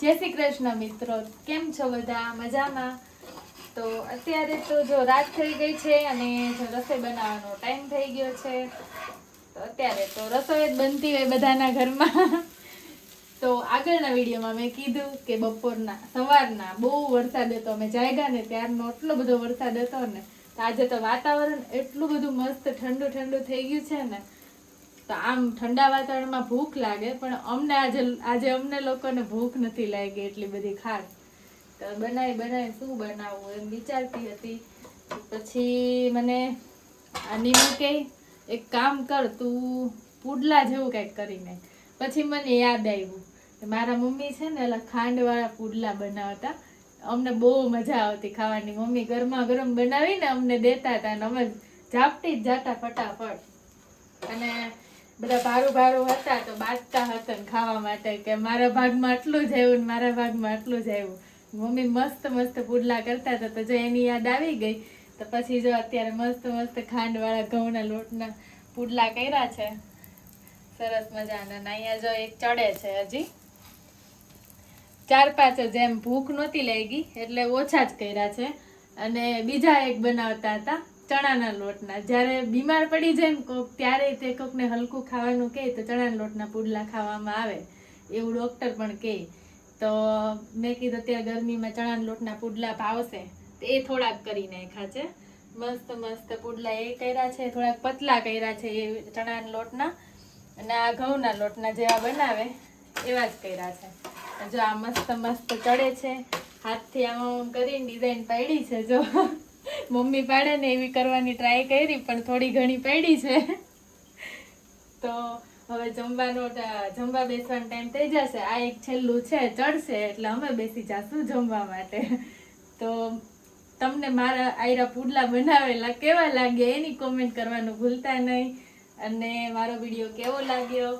જય શ્રી કૃષ્ણ મિત્રો. કેમ છો બધા? મજામાં? તો અત્યારે તો જો રાત થઈ ગઈ છે અને જો રસોઈ બનાવવાનો ટાઈમ થઈ ગયો છે. તો અત્યારે તો રસોઈ જ બનતી હોય બધાના ઘરમાં. તો આગળના વિડીયોમાં મેં કીધું કે બપોરના, સવારના બહુ વરસાદ હતો. અમે જાગ્યા ને ત્યારનો એટલો બધો વરસાદ હતો ને, તો આજે તો વાતાવરણ એટલું બધું મસ્ત ઠંડુ ઠંડુ થઈ ગયું છે ને તો આમ ઠંડા વાતાવરણમાં ભૂખ લાગે, પણ અમને આજે આજે અમને લોકોને ભૂખ નથી લાગી એટલી બધી ખાસ તો બનાવી બનાવી શું બનાવવું એમ વિચારતી હતી. પછી મને આ નીમુ કે, એક કામ કર, તું પુડલા જેવું કંઈક કરીને. પછી મને યાદ આવ્યું કે મારા મમ્મી છે ને એટલે ખાંડવાળા પુડલા બનાવતા. અમને બહુ મજા આવતી ખાવાની. મમ્મી ગરમા ગરમ બનાવીને અમને દેતા હતા અને અમે ઝાપટી જ જાતા ફટાફટ. અને બધા ભારું ભારું હતા તો બાજતા હતા ને ખાવા માટે કે મારા ભાગમાં આટલું જ આવ્યું ને મારા ભાગમાં આટલું જ આવ્યું. મમ્મી મસ્ત મસ્ત પુડલા કરતા હતા તો જો એની યાદ આવી ગઈ, તો પછી જો અત્યારે મસ્ત મસ્ત ખાંડવાળા ઘઉંના લોટના પુડલા કર્યા છે. સરસ મજાના અહીંયા જો એક ચડે છે હજી. ચાર પાંચ જેમ ભૂખ નહોતી લાગી, એટલે ઓછા જ કર્યા છે. અને બીજા એક બનાવતા હતા. ચણાના લોટના. જ્યારે બીમાર પડી જાય ને કોક, ત્યારે તે કોકને હલકું ખાવાનું કહે તો ચણાના લોટના પુડલા ખાવામાં આવે. એવું ડૉક્ટર પણ કહે. તો મેં કીધું અત્યારે ગરમીમાં ચણાના લોટના પુડલા ભાવશે. તો એ થોડાક કરીને ખાજે મસ્ત મસ્ત પુડલા એ કર્યા છે, થોડાક પતલા કર્યા છે એ ચણાના લોટના. અને આ ઘઉંના લોટના જેવા બનાવે, એવા જ કર્યા છે. જો આ મસ્ત મસ્ત ચડે છે. હાથથી આમ આમ કરીને ડિઝાઇન પાડી છે, જો. મમ્મી પાડે ને એવી કરવાની ટ્રાય કરી, પણ થોડી ઘણી પડી છે. તો હવે જમવાનો જમવા બેસવાનો ટાઈમ થઈ જશે. આ એક છેલ્લું છે, ચડશે, એટલે અમે બેસી જશું જમવા માટે. તો તમને મારા આયરા પુડલા બનાવેલા કેવા લાગ્યા? એની કોમેન્ટ કરવાનું ભૂલતા નહીં. અને મારો વીડિયો કેવો લાગ્યો?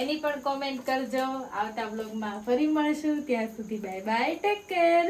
એની પણ કોમેન્ટ કરજો. આવતા બ્લોગમાં ફરી મળશું. ત્યાં સુધી બાય બાય ટેક કેર